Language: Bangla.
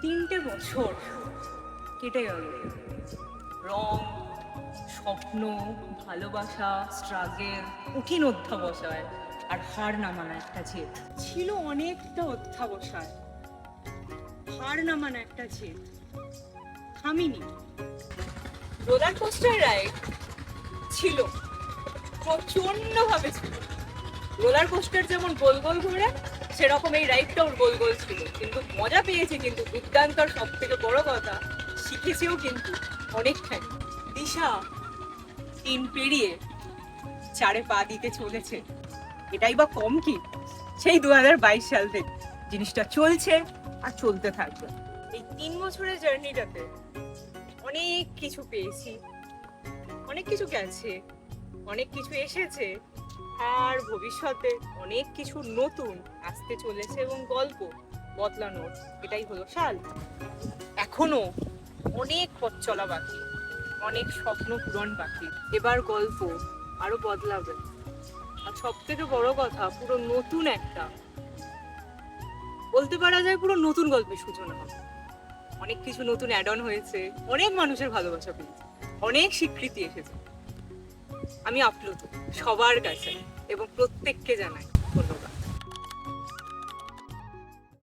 তিনটে বছর কেটে গেল। রং, স্বপ্ন, ভালোবাসা স্ট্রাগেল কঠিন অধ্যাবসায় আর হার নামানো একটা জেদ। ছিল অনেকটা অধ্যাবসায়। হার নামানো একটা জেদ। থামিনি। রোলার কোস্টার রাইড ছিল। প্রচণ্ড ভাবে ছিল। রোলার কোস্টার যেমন গোল গোল ঘুরে সেরকম এই রাইডটাও গোল গোল ছিল। কিন্তু মজা পেয়েছি কিন্তু, দুর্দান্ত সব থেকে বড় কথা, শিখেছেও কিন্তু অনেকটাই দিশা তিন পেরিয়ে চারে পা দিতে চলেছে। এটাই বা কম কি? সেই দু হাজার বাইশ সাল থেকে জিনিসটা চলছে আর চলতে থাকবে। এই তিন বছরের জার্নিটাতে অনেক কিছু পেয়েছি, অনেক কিছু গেছে, অনেক কিছু এসেছে, আর ভবিষ্যতে অনেক কিছু নতুন আসতে চলেছে এবং গল্প বদলানোর এটাই হলো সাল। এখনও অনেক পথ চলা বাকি, অনেক স্বপ্ন পূরণ বাকি। এবার গল্প, আরও বদলাবে। আর সব থেকে বড় কথা, পুরো নতুন একটা। বলতে পারা যায় পুরো নতুন গল্পের সূচনা অনেক কিছু নতুন অ্যাড অন হয়েছে, অনেক মানুষের ভালোবাসা পেয়েছে, অনেক স্বীকৃতি এসেছে। আমি আপ্লুত সবার কাছে, এবং প্রত্যেককে জানাই ধন্যবাদ।